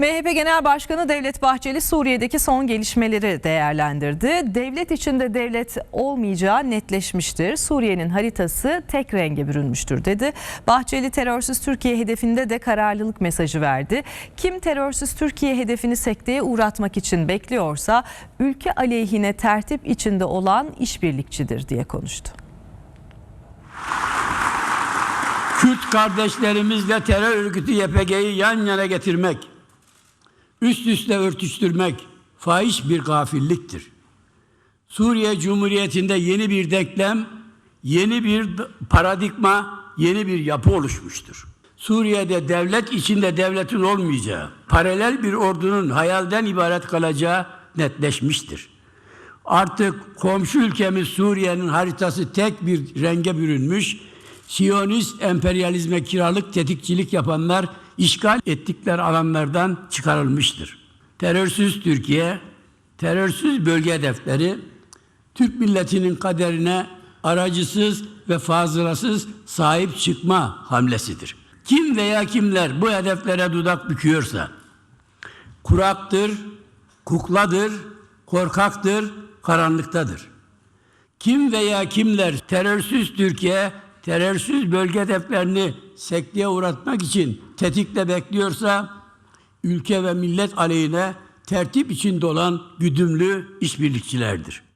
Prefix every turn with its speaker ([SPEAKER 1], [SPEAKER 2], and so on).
[SPEAKER 1] MHP Genel Başkanı Devlet Bahçeli Suriye'deki son gelişmeleri değerlendirdi. Devlet içinde devlet olmayacağı netleşmiştir. Suriye'nin haritası tek renge bürünmüştür dedi. Bahçeli terörsüz Türkiye hedefinde de kararlılık mesajı verdi. Kim terörsüz Türkiye hedefini sekteye uğratmak için bekliyorsa ülke aleyhine tertip içinde olan işbirlikçidir diye konuştu.
[SPEAKER 2] Kürt kardeşlerimizle terör örgütü YPG'yi yan yana getirmek, üst üste örtüştürmek fahiş bir gafilliktir. Suriye Cumhuriyeti'nde yeni bir denklem, yeni bir paradigma, yeni bir yapı oluşmuştur. Suriye'de devlet içinde devletin olmayacağı, paralel bir ordunun hayalden ibaret kalacağı netleşmiştir. Artık komşu ülkemiz Suriye'nin haritası tek bir renge bürünmüş. Siyonist emperyalizme kiralık tetikçilik yapanlar işgal ettikleri alanlardan çıkarılmıştır. Terörsüz Türkiye, terörsüz bölge hedefleri Türk milletinin kaderine aracısız ve fazlasız sahip çıkma hamlesidir. Kim veya kimler bu hedeflere dudak büküyorsa kuraktır, kukladır, korkaktır, karanlıktadır. Kim veya kimler terörsüz Türkiye, terörsüz bölge hedeflerini sekteye uğratmak için tetikte bekliyorsa, ülke ve millet aleyhine tertip içinde olan güdümlü işbirlikçilerdir.